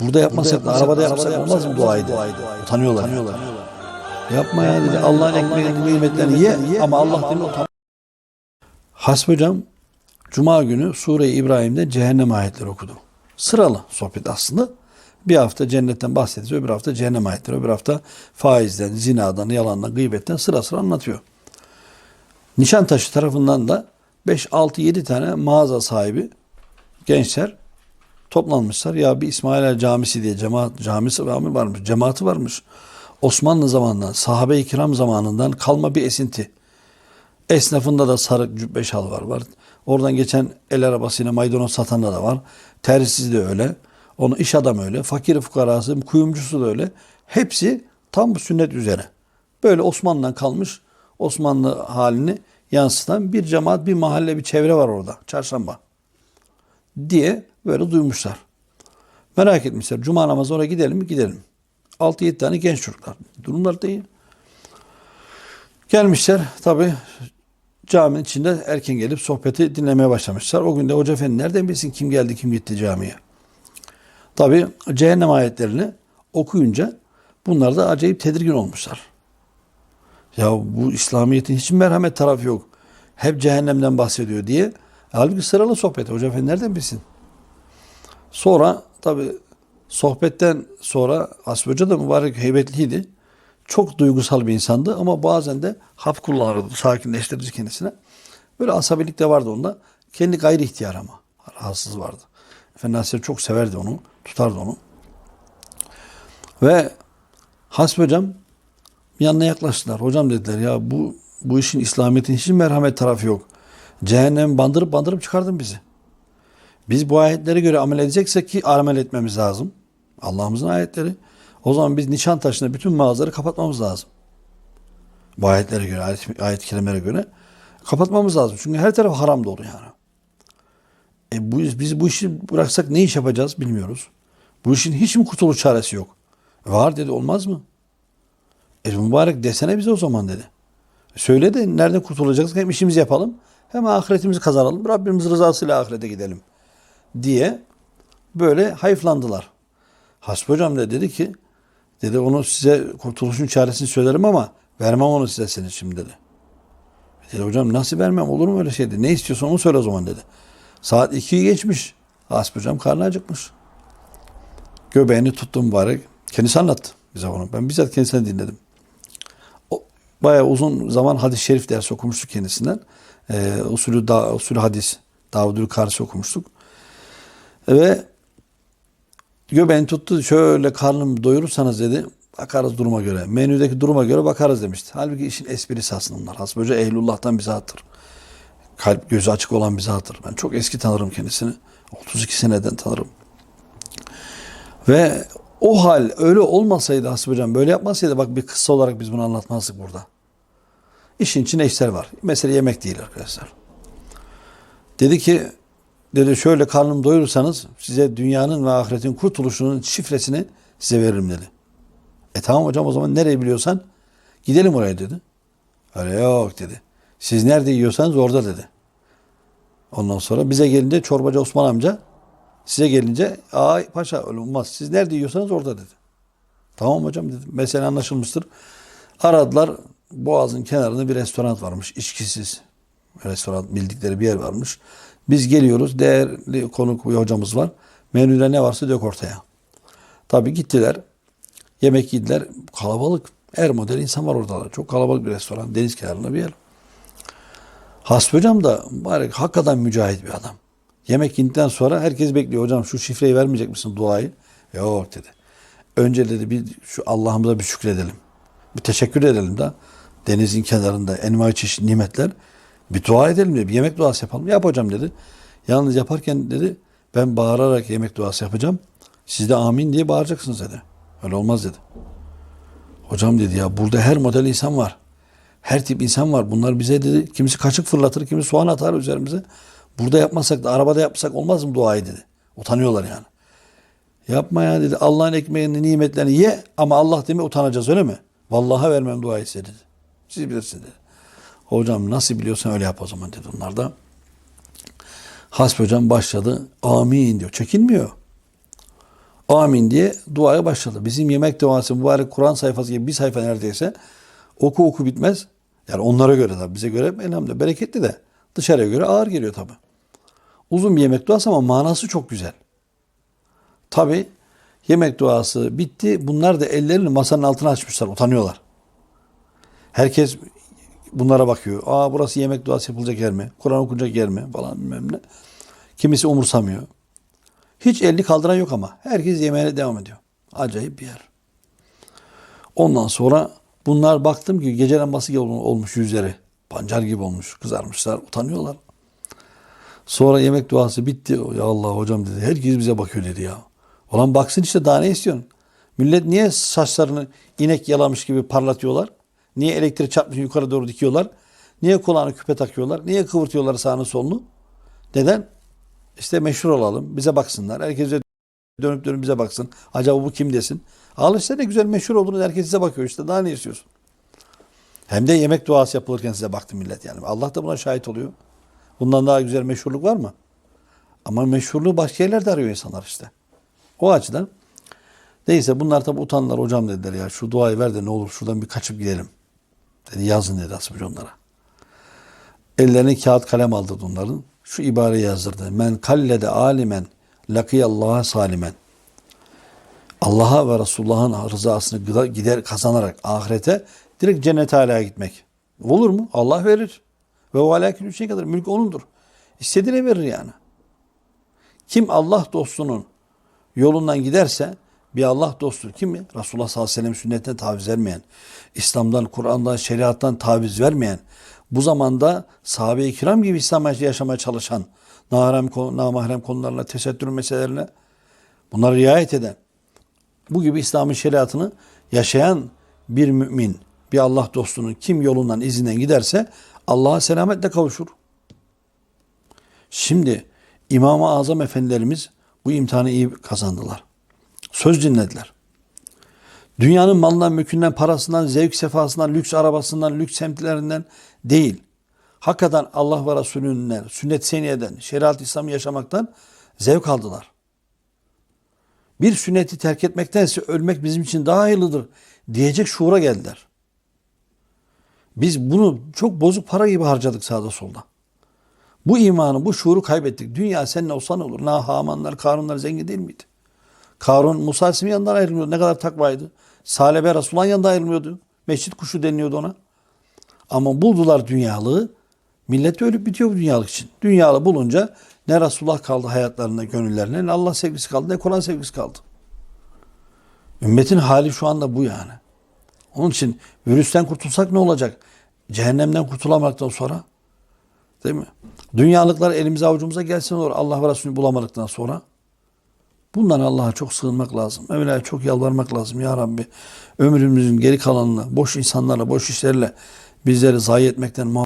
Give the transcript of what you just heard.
Burada yapmasak da arabada yapsak olmaz mı duayı dedi. Utanıyorlar. Yapma ya dedi. Allah'ın ekmeğinin nimetlerini ye ama Allah utan. Hasbi hocam Cuma günü Sure-i İbrahim'de cehennem ayetleri okudu. Sıralı sohbet aslında. Bir hafta cennetten bahsediyor, öbür hafta cehennem ayetleri, öbür hafta faizden, zinadan, yalandan, gıybetten sıra sıra anlatıyor. Nişantaşı tarafından da 5, 6, 7 tane mağaza sahibi gençler toplanmışlar. Ya bir İsmaila Camisi diye cemaat camisi varmış, cemaati varmış. Osmanlı zamanından, sahabe-i kiram zamanından kalma bir esinti. Esnafında da sarık cübbe şal var var. Oradan geçen el arabasıyla maydanoz satanda da var. Tersiz de öyle. Onu iş adamı öyle. Fakir fukarası, kuyumcusu da öyle. Hepsi tam bu sünnet üzere. Böyle Osmanlı'dan kalmış Osmanlı halini yansıtan bir cemaat, bir mahalle, bir çevre var orada. Çarşamba. Diye böyle duymuşlar. Merak etmişler. Cuma namazı oraya gidelim mi? Gidelim. 6-7 tane genç çocuklar. Durumlar iyi. Gelmişler tabi caminin içinde erken gelip sohbeti dinlemeye başlamışlar. O gün de Hoca Efendi nereden bilsin kim geldi kim gitti camiye. Tabi cehennem ayetlerini okuyunca bunlar da acayip tedirgin olmuşlar. Ya bu İslamiyet'in hiç merhamet tarafı yok. Hep cehennemden bahsediyor diye. Halbuki sıralı sohbet. Hoca Efendi nereden bilsin? Sonra tabi sohbetten sonra Hasbi Hoca da mübarek heybetliydi. Çok duygusal bir insandı ama bazen de hap kullanırdı sakinleştirici kendisine. Böyle asabilik de vardı onda. Kendi gayri ihtiyar ama. Rahatsız vardı. Efendi Hazretleri çok severdi onu. Tutardı onu. Ve Hasbi Hocam yanına yaklaştılar. Hocam dediler ya bu bu işin İslamiyet'in hiç merhamet tarafı yok. Cehennem bandırıp bandırıp çıkardın bizi. Biz bu ayetlere göre amel edeceksek ki amel etmemiz lazım. Allah'ımızın ayetleri. O zaman biz Nişantaşı'nda bütün mağazaları kapatmamız lazım. Bu ayetlere göre, ayet, ayet kelimelere göre kapatmamız lazım. Çünkü her taraf haram dolu yani. E bu, biz bu işi bıraksak ne iş yapacağız bilmiyoruz. Bu işin hiç mi kurtuluş çaresi yok? Var dedi olmaz mı? E mübarek desene bize o zaman dedi. Söyle de nereden kurtulacağız? Hem işimizi yapalım hem ahiretimizi kazanalım. Rabbimiz rızasıyla ahirete gidelim diye böyle hayıflandılar. Hasbi hocam da dedi ki dedi onu size kurtuluşun çaresini söylerim ama vermem onu size senin şimdi dedi. Dedi hocam nasıl vermem olur mu öyle şey dedi. Ne istiyorsan onu söyle o zaman dedi. Saat 2'yi geçmiş. Hasbi hocam karnı acıkmış. Göbeğini tuttu mübarek. Kendisi anlattı bize onu. Ben bizzat kendisinden dinledim. O, bayağı uzun zaman hadis-i şerif dersi okumuştuk kendisinden. Ee, usulü, da, usulü hadis, Davudül Karsi okumuştuk. Ve göbeğini tuttu. Şöyle karnım doyurursanız dedi. Bakarız duruma göre. Menüdeki duruma göre bakarız demişti. Halbuki işin esprisi aslında bunlar. Hasbi Hoca Ehlullah'tan bize hatır. Kalp gözü açık olan bize hatır. Ben çok eski tanırım kendisini. 32 seneden tanırım. Ve o hal öyle olmasaydı Hasbi Hocam böyle yapmasaydı bak bir kıssa olarak biz bunu anlatmazdık burada. İşin içinde işler var. Mesele yemek değil arkadaşlar. Dedi ki dedi şöyle karnım doyurursanız size dünyanın ve ahiretin kurtuluşunun şifresini size veririm dedi. E tamam hocam o zaman nereye biliyorsan gidelim oraya dedi. Öyle yok dedi. Siz nerede yiyorsanız orada dedi. Ondan sonra bize gelince çorbacı Osman amca size gelince ay paşa olmaz. Siz nerede yiyorsanız orada dedi. Tamam hocam dedim. Mesele anlaşılmıştır. Aradılar. Boğaz'ın kenarında bir restoran varmış. İçkisiz restoran bildikleri bir yer varmış. Biz geliyoruz. Değerli konuk bir hocamız var. Menüde ne varsa dök ortaya. Tabii gittiler. Yemek yediler. Kalabalık. Her model insan var orada. Çok kalabalık bir restoran. Deniz kenarında bir yer. Hasbi hocam da mübarek hakikaten mücahit bir adam. Yemek yedikten sonra herkes bekliyor. Hocam şu şifreyi vermeyecek misin duayı? Yok dedi. Önce dedi bir şu Allah'ımıza bir şükredelim. Bir teşekkür edelim de denizin kenarında envai çeşit nimetler bir dua edelim dedi. Bir yemek duası yapalım. Yap hocam dedi. Yalnız yaparken dedi ben bağırarak yemek duası yapacağım. Siz de amin diye bağıracaksınız dedi. Öyle olmaz dedi. Hocam dedi ya burada her model insan var. Her tip insan var. Bunlar bize dedi kimisi kaşık fırlatır, kimisi soğan atar üzerimize. Burada yapmasak da arabada yapsak olmaz mı duayı dedi. Utanıyorlar yani. Yapma ya dedi. Allah'ın ekmeğini, nimetlerini ye ama Allah deme utanacağız öyle mi? Vallahi vermem duayı size dedi. Siz bilirsiniz dedi. Hocam nasıl biliyorsan öyle yap o zaman dedi onlar da. Hasbi hocam başladı. Amin diyor. Çekinmiyor. Amin diye duaya başladı. Bizim yemek duası mübarek Kur'an sayfası gibi bir sayfa neredeyse oku oku bitmez. Yani onlara göre tabii bize göre elhamdülillah bereketli de dışarıya göre ağır geliyor tabii. Uzun bir yemek duası ama manası çok güzel. Tabi yemek duası bitti. Bunlar da ellerini masanın altına açmışlar. Utanıyorlar. Herkes bunlara bakıyor. Aa burası yemek duası yapılacak yer mi? Kur'an okunacak yer mi? Falan bilmem ne. Kimisi umursamıyor. Hiç elini kaldıran yok ama. Herkes yemeğine devam ediyor. Acayip bir yer. Ondan sonra bunlar baktım ki gece lambası gibi olmuş yüzleri. Pancar gibi olmuş. Kızarmışlar. Utanıyorlar. Sonra yemek duası bitti. Ya Allah hocam dedi. Herkes bize bakıyor dedi ya. Ulan baksın işte daha ne istiyorsun? Millet niye saçlarını inek yalamış gibi parlatıyorlar? Niye elektrik çarpmış yukarı doğru dikiyorlar? Niye kulağına küpe takıyorlar? Niye kıvırtıyorlar sağını solunu? Neden? İşte meşhur olalım. Bize baksınlar. Herkes bize dönüp dönüp bize baksın. Acaba bu kim desin? Al işte ne güzel meşhur oldunuz. Herkes size bakıyor işte. Daha ne istiyorsun? Hem de yemek duası yapılırken size baktı millet yani. Allah da buna şahit oluyor. Bundan daha güzel meşhurluk var mı? Ama meşhurluğu başka yerlerde arıyor insanlar işte. O açıdan neyse bunlar tabi utandılar hocam dediler ya şu duayı ver de ne olur şuradan bir kaçıp gidelim. Dedi yazın dedi Asmış onlara. Ellerine kağıt kalem aldı onların. Şu ibareyi yazdırdı. Men kallede alimen lakiyallaha salimen. Allah'a ve Resulullah'ın rızasını gider kazanarak ahirete direkt cennet alaya gitmek. Olur mu? Allah verir. Ve o alâkül şey kadar mülk onundur. İstediğine verir yani. Kim Allah dostunun yolundan giderse bir Allah dostudur. Kim mi? Resulullah sallallahu aleyhi ve sellem sünnetine taviz vermeyen, İslam'dan, Kur'an'dan, şeriattan taviz vermeyen, bu zamanda sahabe-i kiram gibi İslam yaşamaya çalışan, konu- namahrem konularına, tesettür meselelerine bunlara riayet eden, bu gibi İslam'ın şeriatını yaşayan bir mümin, bir Allah dostunun kim yolundan, izinden giderse Allah'a selametle kavuşur. Şimdi İmam-ı Azam efendilerimiz bu imtihanı iyi kazandılar. Söz dinlediler. Dünyanın malından, mülkünden, parasından, zevk sefasından, lüks arabasından, lüks semtlerinden değil. Hakikaten Allah ve Resulünden, sünnet seniyeden, şeriat İslam'ı yaşamaktan zevk aldılar. Bir sünneti terk etmektense ölmek bizim için daha hayırlıdır diyecek şuura geldiler. Biz bunu çok bozuk para gibi harcadık sağda solda. Bu imanı, bu şuuru kaybettik. Dünya seninle olsa ne olur? Na Hamanlar, Karunlar zengin değil miydi? Karun Musa Aleyhisselam'ın yanından ayrılmıyordu. Ne kadar takvaydı. Salebe Resulullah'ın yanında ayrılmıyordu. Mescit kuşu deniliyordu ona. Ama buldular dünyalığı. Millet ölüp bitiyor bu dünyalık için. Dünyalı bulunca ne Resulullah kaldı hayatlarında, gönüllerine, ne Allah sevgisi kaldı, ne Kur'an sevgisi kaldı. Ümmetin hali şu anda bu yani. Onun için virüsten kurtulsak ne olacak? Cehennemden kurtulamaktan sonra değil mi? Dünyalıklar elimize avucumuza gelsin olur Allah ve Resulü bulamadıktan sonra. Bundan Allah'a çok sığınmak lazım. Mevla'ya çok yalvarmak lazım. Ya Rabbi ömrümüzün geri kalanını boş insanlarla, boş işlerle bizleri zayi etmekten muhafaza